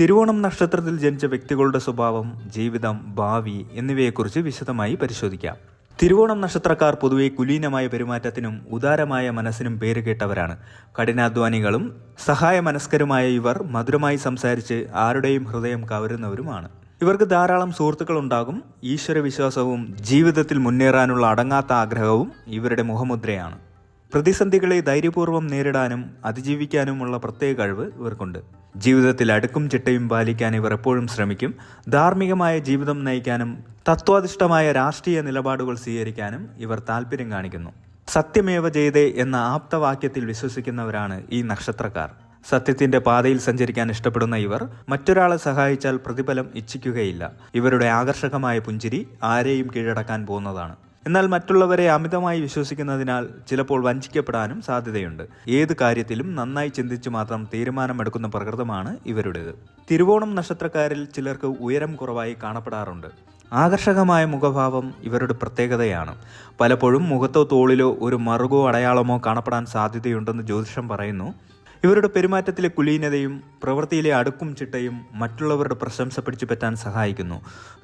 തിരുവോണം നക്ഷത്രത്തിൽ ജനിച്ച വ്യക്തികളുടെ സ്വഭാവം ജീവിതം ഭാവി എന്നിവയെക്കുറിച്ച് വിശദമായി പരിശോധിക്കാം. തിരുവോണം നക്ഷത്രക്കാർ പൊതുവെ കുലീനമായ പെരുമാറ്റത്തിനും ഉദാരമായ മനസ്സിനും പേരുകേട്ടവരാണ് കഠിനാധ്വാനികളും സഹായ മനസ്കരുമായ ഇവർ മധുരമായി സംസാരിച്ച് ആരുടെയും ഹൃദയം കവരുന്നവരുമാണ്. ഇവർക്ക് ധാരാളം സുഹൃത്തുക്കൾ ഉണ്ടാകും. ഈശ്വരവിശ്വാസവും ജീവിതത്തിൽ മുന്നേറാനുള്ള അടങ്ങാത്ത ആഗ്രഹവും ഇവരുടെ മുഖമുദ്രയാണ്. പ്രതിസന്ധികളെ ധൈര്യപൂർവം നേരിടാനും അതിജീവിക്കാനുമുള്ള പ്രത്യേക കഴിവ് ഇവർക്കുണ്ട്. ജീവിതത്തിൽ അടുക്കും ചിട്ടയും പാലിക്കാൻ ഇവർ എപ്പോഴും ശ്രമിക്കും. ധാർമ്മികമായ ജീവിതം നയിക്കാനും തത്വാധിഷ്ഠമായ രാഷ്ട്രീയ നിലപാടുകൾ സ്വീകരിക്കാനും ഇവർ താല്പര്യം കാണിക്കുന്നു. സത്യമേവ ജയതേ എന്ന ആപ്തവാക്യത്തിൽ വിശ്വസിക്കുന്നവരാണ് ഈ നക്ഷത്രക്കാർ. സത്യത്തിന്റെ പാതയിൽ സഞ്ചരിക്കാൻ ഇഷ്ടപ്പെടുന്ന ഇവർ മറ്റൊരാളെ സഹായിച്ചാൽ പ്രതിഫലം ഇച്ഛിക്കുകയില്ല. ഇവരുടെ ആകർഷകമായ പുഞ്ചിരി ആരെയും കീഴടക്കാൻ പോകുന്നതാണ്. എന്നാൽ മറ്റുള്ളവരെ അമിതമായി വിശ്വസിക്കുന്നതിനാൽ ചിലപ്പോൾ വഞ്ചിക്കപ്പെടാനും സാധ്യതയുണ്ട്. ഏത് കാര്യത്തിലും നന്നായി ചിന്തിച്ച് മാത്രം തീരുമാനമെടുക്കുന്ന പ്രകൃതമാണ് ഇവരുടേത്. തിരുവോണം നക്ഷത്രക്കാരിൽ ചിലർക്ക് ഉയരം കുറവായി കാണപ്പെടാറുണ്ട്. ആകർഷകമായ മുഖഭാവം ഇവരുടെ പ്രത്യേകതയാണ്. പലപ്പോഴും മുഖത്തോ തോളിലോ ഒരു മറുകോ അടയാളമോ കാണപ്പെടാൻ സാധ്യതയുണ്ടെന്ന് ജ്യോതിഷം പറയുന്നു. ഇവരുടെ പെരുമാറ്റത്തിലെ കുലീനതയും പ്രവൃത്തിയിലെ അടുക്കും ചിട്ടയും മറ്റുള്ളവരുടെ പ്രശംസ പിടിച്ചു പറ്റാൻ സഹായിക്കുന്നു.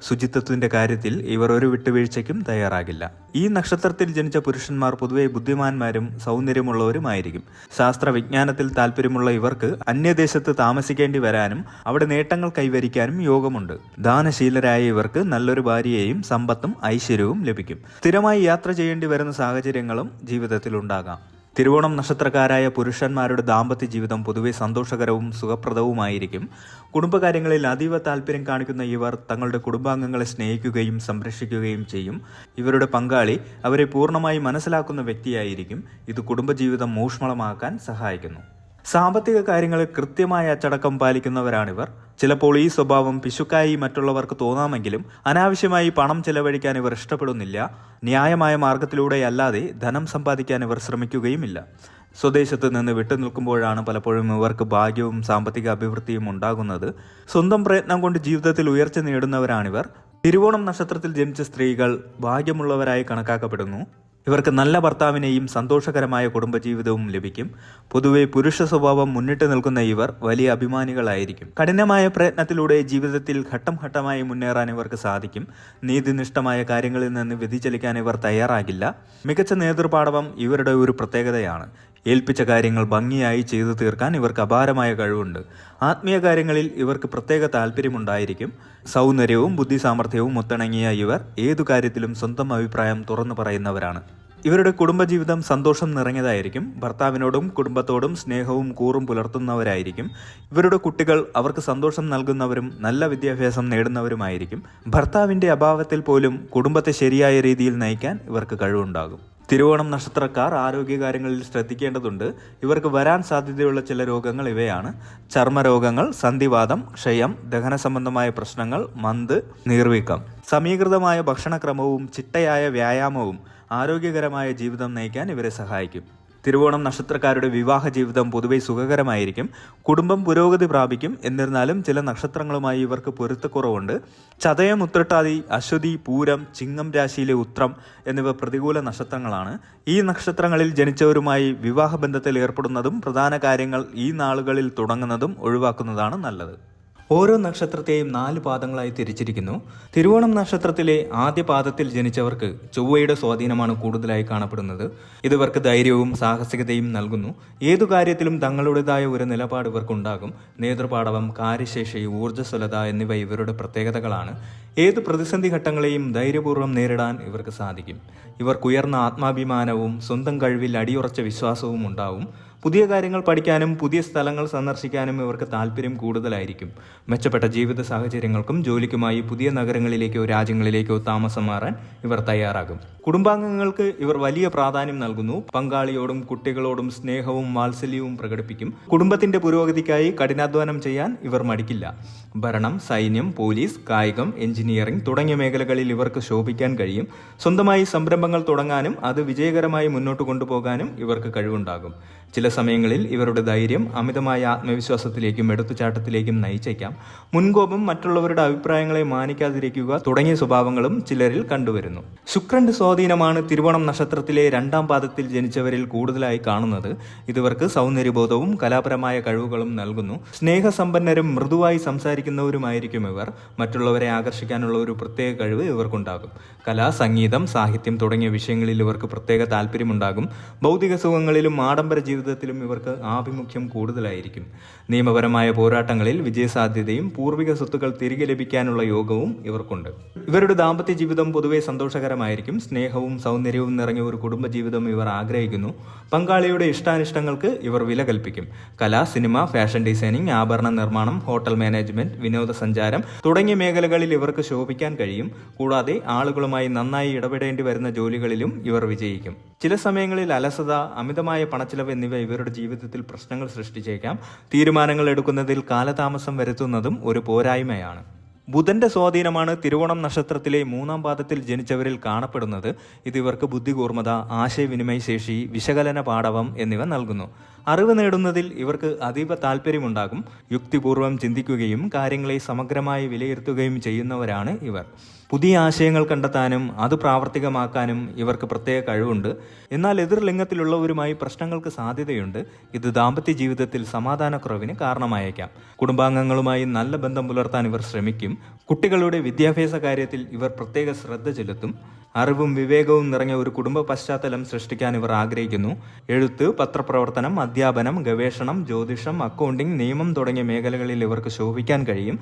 ശുചിത്വത്തിന്റെ കാര്യത്തിൽ ഇവർ ഒരു വിട്ടുവീഴ്ചയ്ക്കും തയ്യാറാകില്ല. ഈ നക്ഷത്രത്തിൽ ജനിച്ച പുരുഷന്മാർ പൊതുവെ ബുദ്ധിമാന്മാരും സൗന്ദര്യമുള്ളവരുമായിരിക്കും. ശാസ്ത്ര വിജ്ഞാനത്തിൽ താല്പര്യമുള്ള ഇവർക്ക് അന്യദേശത്ത് താമസിക്കേണ്ടി വരാനും അവിടെ നേട്ടങ്ങൾ കൈവരിക്കാനും യോഗമുണ്ട്. ദാനശീലരായ ഇവർക്ക് നല്ലൊരു ഭാര്യയെയും സമ്പത്തും ഐശ്വര്യവും ലഭിക്കും. സ്ഥിരമായി യാത്ര ചെയ്യേണ്ടി വരുന്ന സാഹചര്യങ്ങളും ജീവിതത്തിൽ ഉണ്ടാകാം തിരുവോണം നക്ഷത്രക്കാരായ പുരുഷന്മാരുടെ ദാമ്പത്യ ജീവിതം പൊതുവെ സന്തോഷകരവും സുഖപ്രദവുമായിരിക്കും. കുടുംബകാര്യങ്ങളിൽ അതീവ താല്പര്യം കാണിക്കുന്ന ഇവർ തങ്ങളുടെ കുടുംബാംഗങ്ങളെ സ്നേഹിക്കുകയും സംരക്ഷിക്കുകയും ചെയ്യും. ഇവരുടെ പങ്കാളി അവരെ പൂർണമായി മനസ്സിലാക്കുന്ന വ്യക്തിയായിരിക്കും. ഇത് കുടുംബജീവിതം ഊഷ്മളമാക്കാൻ സഹായിക്കുന്നു. സാമ്പത്തിക കാര്യങ്ങളിൽ കൃത്യമായ അച്ചടക്കം പാലിക്കുന്നവരാണിവർ. ചിലപ്പോൾ ഈ സ്വഭാവം പിശുക്കായി മറ്റുള്ളവർക്ക് തോന്നാമെങ്കിലും അനാവശ്യമായി പണം ചെലവഴിക്കാൻ ഇവർ ഇഷ്ടപ്പെടുന്നില്ല. ന്യായമായ മാർഗത്തിലൂടെയല്ലാതെ ധനം സമ്പാദിക്കാൻ ഇവർ ശ്രമിക്കുകയുമില്ല. സ്വദേശത്ത് നിന്ന് വിട്ടുനിൽക്കുമ്പോഴാണ് പലപ്പോഴും ഇവർക്ക് ഭാഗ്യവും സാമ്പത്തിക അഭിവൃദ്ധിയും ഉണ്ടാകുന്നത്. സ്വന്തം പ്രയത്നം കൊണ്ട് ജീവിതത്തിൽ ഉയർച്ച നേടുന്നവരാണിവർ. തിരുവോണം നക്ഷത്രത്തിൽ ജനിച്ച സ്ത്രീകൾ ഭാഗ്യമുള്ളവരായി കണക്കാക്കപ്പെടുന്നു. ഇവർക്ക് നല്ല ഭർത്താവിനെയും സന്തോഷകരമായ കുടുംബജീവിതവും ലഭിക്കും. പൊതുവെ പുരുഷ സ്വഭാവം മുന്നിട്ട് നിൽക്കുന്ന ഇവർ വലിയ അഭിമാനികളായിരിക്കും. കഠിനമായ പ്രയത്നത്തിലൂടെ ജീവിതത്തിൽ ഘട്ടം ഘട്ടമായി മുന്നേറാൻ ഇവർക്ക് സാധിക്കും. നീതിനിഷ്ഠമായ കാര്യങ്ങളിൽ നിന്ന് വ്യതിചലിക്കാൻ ഇവർ തയ്യാറാകില്ല. മികച്ച നേതൃപാടവം ഇവരുടെ ഒരു പ്രത്യേകതയാണ്. ഏൽപ്പിച്ച കാര്യങ്ങൾ ഭംഗിയായി ചെയ്തു തീർക്കാൻ ഇവർക്ക് അപാരമായ കഴിവുണ്ട്. ആത്മീയ കാര്യങ്ങളിൽ ഇവർക്ക് പ്രത്യേക താല്പര്യമുണ്ടായിരിക്കും സൗന്ദര്യവും ബുദ്ധി സാമർഥ്യവും ഒത്തിണങ്ങിയ ഇവർ ഏതു കാര്യത്തിലും സ്വന്തം അഭിപ്രായം തുറന്നു പറയുന്നവരാണ്. ഇവരുടെ കുടുംബജീവിതം സന്തോഷം നിറഞ്ഞതായിരിക്കും. ഭർത്താവിനോടും കുടുംബത്തോടും സ്നേഹവും കൂറും പുലർത്തുന്നവരായിരിക്കും. ഇവരുടെ കുട്ടികൾ അവർക്ക് സന്തോഷം നൽകുന്നവരും നല്ല വിദ്യാഭ്യാസം നേടുന്നവരുമായിരിക്കും. ഭർത്താവിന്റെ അഭാവത്തിൽ പോലും കുടുംബത്തെ ശരിയായ രീതിയിൽ നയിക്കാൻ ഇവർക്ക് കഴിവുണ്ടാകും. തിരുവോണം നക്ഷത്രക്കാർ ആരോഗ്യകാര്യങ്ങളിൽ ശ്രദ്ധിക്കേണ്ടതുണ്ട്. ഇവർക്ക് വരാൻ സാധ്യതയുള്ള ചില രോഗങ്ങൾ ഇവയാണ്. ചർമ്മരോഗങ്ങൾ സന്ധിവാദം ക്ഷയം ദഹന സംബന്ധമായ പ്രശ്നങ്ങൾ മന്ത് നീർവീക്കം. സമീകൃതമായ ഭക്ഷണക്രമവും ചിട്ടയായ വ്യായാമവും ആരോഗ്യകരമായ ജീവിതം നയിക്കാൻ ഇവരെ സഹായിക്കും. തിരുവോണം നക്ഷത്രക്കാരുടെ വിവാഹ ജീവിതം പൊതുവെ സുഖകരമായിരിക്കും. കുടുംബം പുരോഗതി പ്രാപിക്കും. എന്നിരുന്നാലും ചില നക്ഷത്രങ്ങളുമായി ഇവർക്ക് പൊരുത്തക്കുറവുണ്ട്. ചതയം ഉത്രട്ടാതി അശ്വതി പൂരം ചിങ്ങം രാശിയിലെ ഉത്രം എന്നിവ പ്രതികൂല നക്ഷത്രങ്ങളാണ്. ഈ നക്ഷത്രങ്ങളിൽ ജനിച്ചവരുമായി വിവാഹബന്ധത്തിൽ ഏർപ്പെടുന്നതും പ്രധാന കാര്യങ്ങൾ ഈ നാളുകളിൽ തുടങ്ങുന്നതും ഒഴിവാക്കുന്നതാണ് നല്ലത്. ഓരോ നക്ഷത്രത്തെയും നാല് പാദങ്ങളായി തിരിച്ചിരിക്കുന്നു. തിരുവോണം നക്ഷത്രത്തിലെ ആദ്യ പാദത്തിൽ ജനിച്ചവർക്ക് ചൊവ്വയുടെ സ്വാധീനമാണ് കൂടുതലായി കാണപ്പെടുന്നത്. ഇതിവർക്ക് ധൈര്യവും സാഹസികതയും നൽകുന്നു. ഏതു കാര്യത്തിലും തങ്ങളുടേതായ ഒരു നിലപാട് ഇവർക്കുണ്ടാകും. നേതൃപാടവം കാര്യശേഷി ഊർജസ്വലത എന്നിവ ഇവരുടെ പ്രത്യേകതകളാണ്. ഏത് പ്രതിസന്ധി ഘട്ടങ്ങളെയും ധൈര്യപൂർവം നേരിടാൻ ഇവർക്ക് സാധിക്കും. ഇവർക്കുയർന്ന ആത്മാഭിമാനവും സ്വന്തം കഴിവിൽ അടിയുറച്ച വിശ്വാസവും ഉണ്ടാവും. പുതിയ കാര്യങ്ങൾ പഠിക്കാനും പുതിയ സ്ഥലങ്ങൾ സന്ദർശിക്കാനും ഇവർക്ക് താല്പര്യം കൂടുതലായിരിക്കും. മെച്ചപ്പെട്ട ജീവിത സാഹചര്യങ്ങൾക്കും ജോലിക്കുമായി പുതിയ നഗരങ്ങളിലേക്കോ രാജ്യങ്ങളിലേക്കോ താമസം മാറാൻ ഇവർ തയ്യാറാകും. കുടുംബാംഗങ്ങൾക്ക് ഇവർ വലിയ പ്രാധാന്യം നൽകുന്നു. പങ്കാളിയോടും കുട്ടികളോടും സ്നേഹവും വാത്സല്യവും പ്രകടിപ്പിക്കും. കുടുംബത്തിന്റെ പുരോഗതിക്കായി കഠിനാധ്വാനം ചെയ്യാൻ ഇവർ മടിക്കില്ല. ഭരണം സൈന്യം പോലീസ് കായികം എഞ്ചിനീയറിംഗ് തുടങ്ങിയ മേഖലകളിൽ ഇവർക്ക് ശോഭിക്കാൻ കഴിയും. സ്വന്തമായി സംരംഭങ്ങൾ തുടങ്ങാനും അത് വിജയകരമായി മുന്നോട്ട് കൊണ്ടുപോകാനും ഇവർക്ക് കഴിവുണ്ടാകും. ചില സമയങ്ങളിൽ ഇവരുടെ ധൈര്യം അമിതമായ ആത്മവിശ്വാസത്തിലേക്കും എടുത്തുചാട്ടത്തിലേക്കും നയിച്ചേക്കാം. മുൻകോപം മറ്റുള്ളവരുടെ അഭിപ്രായങ്ങളെ മാനിക്കാതിരിക്കുക തുടങ്ങിയ സ്വഭാവങ്ങളും ചിലരിൽ കണ്ടുവരുന്നു. ശുക്രന്റെ സ്വാധീനമാണ് തിരുവോണം നക്ഷത്രത്തിലെ രണ്ടാം പാദത്തിൽ ജനിച്ചവരിൽ കൂടുതലായി കാണുന്നത്. ഇതുവർക്ക് സൗന്ദര്യബോധവും കലാപരമായ കഴിവുകളും നൽകുന്നു. സ്നേഹസമ്പന്നരും മൃദുവായി സംസാരിക്കുന്നവരുമായിരിക്കും ഇവർ. മറ്റുള്ളവരെ ആകർഷിക്കാനുള്ള ഒരു പ്രത്യേക കഴിവ് ഇവർക്കുണ്ടാകും. കലാ സംഗീതം സാഹിത്യം തുടങ്ങിയ വിഷയങ്ങളിൽ ഇവർക്ക് പ്രത്യേക താല്പര്യമുണ്ടാകും ഭൗതിക സുഖങ്ങളിലും ആഡംബര ജീവിതത്തിലും ഇവർക്ക് ആഭിമുഖ്യം കൂടുതലായിരിക്കും. നിയമപരമായ പോരാട്ടങ്ങളിൽ വിജയസാധ്യതയും പൂർവിക സ്വത്തുക്കൾ തിരികെ ലഭിക്കാനുള്ള യോഗവും ഇവർക്കുണ്ട്. ഇവരുടെ ദാമ്പത്യ ജീവിതം പൊതുവെ സന്തോഷകരമായിരിക്കും. സ്നേഹവും സൗന്ദര്യവും നിറഞ്ഞ ഒരു കുടുംബജീവിതം ഇവർ ആഗ്രഹിക്കുന്നു. പങ്കാളിയുടെ ഇഷ്ടാനിഷ്ടങ്ങൾക്ക് ഇവർ വില കൽപ്പിക്കും. കല സിനിമ ഫാഷൻ ഡിസൈനിങ് ആഭരണ നിർമ്മാണം ഹോട്ടൽ മാനേജ്മെന്റ് വിനോദസഞ്ചാരം തുടങ്ങിയ മേഖലകളിൽ ഇവർക്ക് ശോഭിക്കാൻ കഴിയും. കൂടാതെ ആളുകളുമായി നന്നായി ഇടപെടേണ്ടി വരുന്ന ജോലികളിലും ഇവർ വിജയിക്കും. ചില സമയങ്ങളിൽ അലസത അമിതമായ പണച്ചിലവ് എന്നിവ ഇവരുടെ ജീവിതത്തിൽ പ്രശ്നങ്ങൾ സൃഷ്ടിച്ചേക്കാം. തീരുമാനങ്ങൾ എടുക്കുന്നതിൽ കാലതാമസം വരുത്തുന്നതും ഒരു പോരായ്മയാണ്. ബുധന്റെ സ്വാധീനമാണ് തിരുവോണം നക്ഷത്രത്തിലെ മൂന്നാം പാദത്തിൽ ജനിച്ചവരിൽ കാണപ്പെടുന്നത്. ഇത് ഇവർക്ക് ബുദ്ധികൂർമ്മത ആശയവിനിമയ ശേഷി വിശകലന പാടവം എന്നിവ നൽകുന്നു. അറിവ് നേടുന്നതിൽ ഇവർക്ക് അതീവ താല്പര്യമുണ്ടാകും യുക്തിപൂർവം ചിന്തിക്കുകയും കാര്യങ്ങളെ സമഗ്രമായി വിലയിരുത്തുകയും ചെയ്യുന്നവരാണ് ഇവർ. പുതിയ ആശയങ്ങൾ കണ്ടെത്താനും അത് പ്രാവർത്തികമാക്കാനും ഇവർക്ക് പ്രത്യേക കഴിവുണ്ട്. എന്നാൽ എതിർ ലിംഗത്തിലുള്ളവരുമായി പ്രശ്നങ്ങൾക്ക് സാധ്യതയുണ്ട്. ഇത് ദാമ്പത്യ ജീവിതത്തിൽ സമാധാനക്കുറവിന് കാരണമായേക്കാം. കുടുംബാംഗങ്ങളുമായി നല്ല ബന്ധം പുലർത്താൻ ഇവർ ശ്രമിക്കും. കുട്ടികളുടെ വിദ്യാഭ്യാസ കാര്യത്തിൽ ഇവർ പ്രത്യേക ശ്രദ്ധ ചെലുത്തും. അറിവും വിവേകവും നിറഞ്ഞ ഒരു കുടുംബ പശ്ചാത്തലം സൃഷ്ടിക്കാൻ ഇവർ ആഗ്രഹിക്കുന്നു. എഴുത്ത് പത്രപ്രവർത്തനം അധ്യാപനം ഗവേഷണം ജ്യോതിഷം അക്കൗണ്ടിംഗ് നിയമം തുടങ്ങിയ മേഖലകളിൽ ഇവർക്ക് ശോഭിക്കാൻ കഴിയും.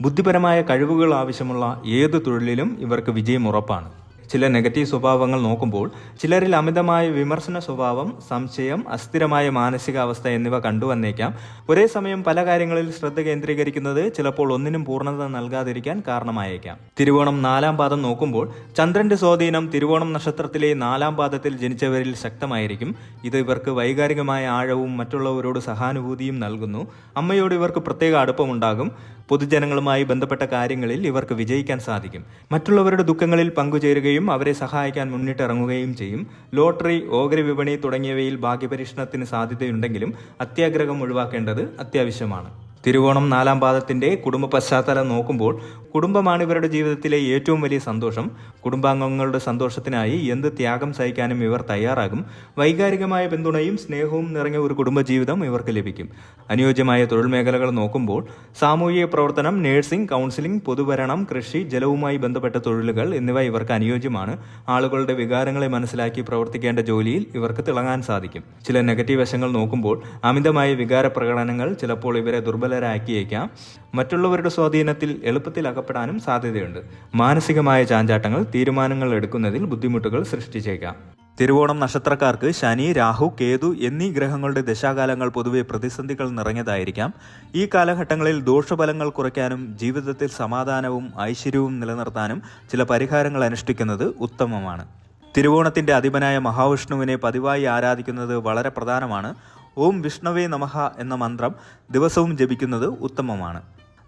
ബുദ്ധിപരമായ കഴിവുകൾ ആവശ്യമുള്ള ഏത് തൊഴിലിലും ഇവർക്ക് വിജയം ഉറപ്പാണ്. ചില നെഗറ്റീവ് സ്വഭാവങ്ങൾ നോക്കുമ്പോൾ ചിലരിൽ അമിതമായ വിമർശന സ്വഭാവം സംശയം അസ്ഥിരമായ മാനസികാവസ്ഥ എന്നിവ കണ്ടുവന്നേക്കാം. ഒരേ സമയം പല കാര്യങ്ങളിൽ ശ്രദ്ധ കേന്ദ്രീകരിക്കുന്നത് ചിലപ്പോൾ ഒന്നിനും പൂർണത നൽകാതിരിക്കാൻ കാരണമായേക്കാം. തിരുവോണം നാലാം പാദം നോക്കുമ്പോൾ ചന്ദ്രന്റെ സ്വാധീനം തിരുവോണം നക്ഷത്രത്തിലെ നാലാം പാദത്തിൽ ജനിച്ചവരിൽ ശക്തമായിരിക്കും. ഇത് ഇവർക്ക് വൈകാരികമായ ആഴവും മറ്റുള്ളവരോട് സഹാനുഭൂതിയും നൽകുന്നു. അമ്മയോട് ഇവർക്ക് പ്രത്യേക അടുപ്പമുണ്ടാകും. പൊതുജനങ്ങളുമായി ബന്ധപ്പെട്ട കാര്യങ്ങളിൽ ഇവർക്ക് വിജയിക്കാൻ സാധിക്കും. മറ്റുള്ളവരുടെ ദുഃഖങ്ങളിൽ പങ്കുചേരുകയും അവരെ സഹായിക്കാൻ മുന്നിട്ടിറങ്ങുകയും ചെയ്യും. ലോട്ടറി ഓഹരി വിപണി തുടങ്ങിയവയിൽ ഭാഗ്യപരീക്ഷണത്തിന് സാധ്യതയുണ്ടെങ്കിലും അത്യാഗ്രഹം ഒഴിവാക്കേണ്ടത് അത്യാവശ്യമാണ്. തിരുവോണം നാലാം പാദത്തിന്റെ കുടുംബ പശ്ചാത്തലം നോക്കുമ്പോൾ കുടുംബമാണ് ഇവരുടെ ജീവിതത്തിലെ ഏറ്റവും വലിയ സന്തോഷം. കുടുംബാംഗങ്ങളുടെ സന്തോഷത്തിനായി എന്ത് ത്യാഗം സഹിക്കാനും ഇവർ തയ്യാറാകും. വൈകാരികമായ പിന്തുണയും സ്നേഹവും നിറഞ്ഞ ഒരു കുടുംബജീവിതം ഇവർക്ക് ലഭിക്കും. അനുയോജ്യമായ തൊഴിൽ മേഖലകൾ നോക്കുമ്പോൾ സാമൂഹിക പ്രവർത്തനം നഴ്സിംഗ് കൗൺസിലിംഗ് പൊതുഭരണം കൃഷി ജലവുമായി ബന്ധപ്പെട്ട തൊഴിലുകൾ എന്നിവ ഇവർക്ക് അനുയോജ്യമാണ്. ആളുകളുടെ വികാരങ്ങളെ മനസ്സിലാക്കി പ്രവർത്തിക്കേണ്ട ജോലിയിൽ ഇവർക്ക് തിളങ്ങാൻ സാധിക്കും. ചില നെഗറ്റീവ് വശങ്ങൾ നോക്കുമ്പോൾ അമിതമായ വികാര പ്രകടനങ്ങൾ ചിലപ്പോൾ ഇവരെ ദുർബലരാക്കിയേക്കാം മറ്റുള്ളവരുടെ സ്വാധീനത്തിൽ എളുപ്പത്തിൽ അകപ്പെടാനും സാധ്യതയുണ്ട്. മാനസികമായ ചാഞ്ചാട്ടങ്ങൾ തീരുമാനങ്ങൾ എടുക്കുന്നതിൽ ബുദ്ധിമുട്ടുകൾ സൃഷ്ടിച്ചേക്കാം. തിരുവോണം നക്ഷത്രക്കാർക്ക് ശനി രാഹു കേതു എന്നീ ഗ്രഹങ്ങളുടെ ദശാകാലങ്ങൾ പൊതുവെ പ്രതിസന്ധികൾ നിറഞ്ഞതായിരിക്കാം. ഈ കാലഘട്ടങ്ങളിൽ ദോഷഫലങ്ങൾ കുറയ്ക്കാനും ജീവിതത്തിൽ സമാധാനവും ഐശ്വര്യവും നിലനിർത്താനും ചില പരിഹാരങ്ങൾ അനുഷ്ഠിക്കുന്നത് ഉത്തമമാണ്. തിരുവോണത്തിന്റെ അധിപനായ മഹാവിഷ്ണുവിനെ പതിവായി ആരാധിക്കുന്നത് വളരെ പ്രധാനമാണ്. ഓം വിഷ്ണവേ നമഹ എന്ന മന്ത്രം ദിവസവും ജപിക്കുന്നത് ഉത്തമമാണ്.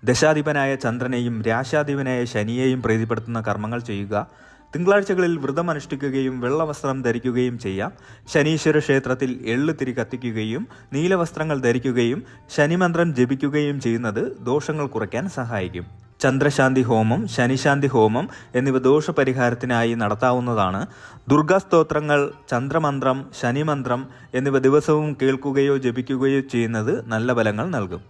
ദശാധിപനായ ചന്ദ്രനെയും രാശാധിപനായ ശനിയെയും പ്രീതിപ്പെടുത്തുന്ന കർമ്മങ്ങൾ ചെയ്യുക തിങ്കളാഴ്ചകളിൽ വ്രതം അനുഷ്ഠിക്കുകയും വെള്ളവസ്ത്രം ധരിക്കുകയും ചെയ്യാം ശനീശ്വര ക്ഷേത്രത്തിൽ എള്ള് തിരി കത്തിക്കുകയും നീലവസ്ത്രങ്ങൾ ധരിക്കുകയും ശനിമന്ത്രം ജപിക്കുകയും ചെയ്യുന്നത് ദോഷങ്ങൾ കുറയ്ക്കാൻ സഹായിക്കും. ചന്ദ്രശാന്തി ഹോമം ശനിശാന്തി ഹോമം എന്നിവ ദോഷപരിഹാരത്തിനായി നടത്താവുന്നതാണ്. ദുർഗാസ്തോത്രങ്ങൾ ചന്ദ്രമന്ത്രം ശനിമന്ത്രം എന്നിവ ദിവസവും കേൾക്കുകയോ ജപിക്കുകയോ ചെയ്യുന്നത് നല്ല ഫലങ്ങൾ നൽകും.